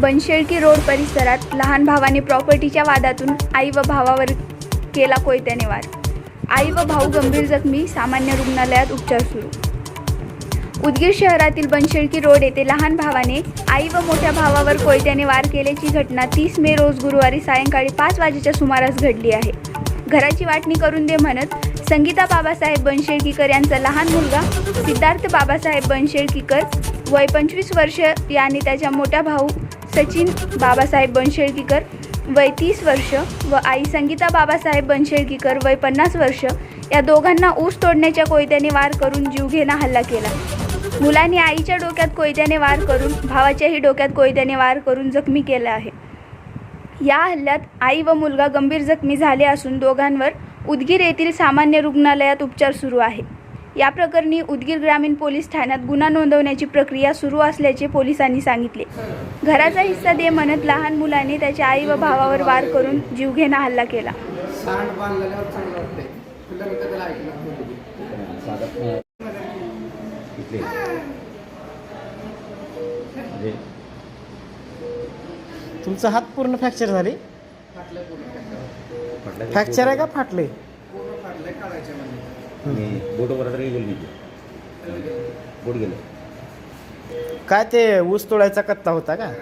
Banshelki road परिसरात लहान भावाने प्रॉपर्टीच्या वादातून आई व भावावर केला कोयत्याने वार. आई व भाऊ गंभीर जखमी सामान्य रुग्णालयात उपचार सुरू. उदगीर शहरातील बनशेळकी रोड येथे लहान भावाने आई व मोठ्या भावावर कोयत्याने वार केल्याची घटना तीस मे रोज गुरुवारी सायंकाळी पाच वाजेच्या सुमारास घडली आहे. घराची वाटणी करून दे म्हणत संगीता बाबासाहेब बनशेळकीकर यांचा लहान मुलगा सिद्धार्थ बाबासाहेब बनशेळकीकर वय पंचवीस वर्ष याने त्याच्या मोठ्या भाऊ सचिन बाबासाहेब बनशेळकीकर वय तीस वर्ष व आई संगीता बाबासाहेब बनशेळकीकर वय पन्नास वर्ष या दोघांना ऊस तोडण्याच्या कोयत्याने वार करून जीवघेणा हल्ला केला. मुलांनी आईच्या डोक्यात कोयत्याने वार करून भावाच्याही डोक्यात कोयत्याने वार करून जखमी केलं आहे. या हल्ल्यात आई व मुलगा गंभीर जखमी झाले असून दोघांवर उदगीर येथील सामान्य रुग्णालयात उपचार सुरू आहे. या प्रकरणी उदगीर ग्रामीण पोलीस ठाण्यात गुन्हा नोंदवण्याची प्रक्रिया सुरू असल्याचे पोलिसांनी सांगितले. घराचा हिस्सा दे म्हणत लहान मुलाने त्याच्या आई व भावावर वार करून जीवघेणा हल्ला केला. म्हणजे तुमचा हात पूर्ण फ्रॅक्चर झाले? फ्रॅक्चर आहे का फाटले आणि बोटवर बोट गेलं. काय ते ऊस तोडायचा कत्ता होता का?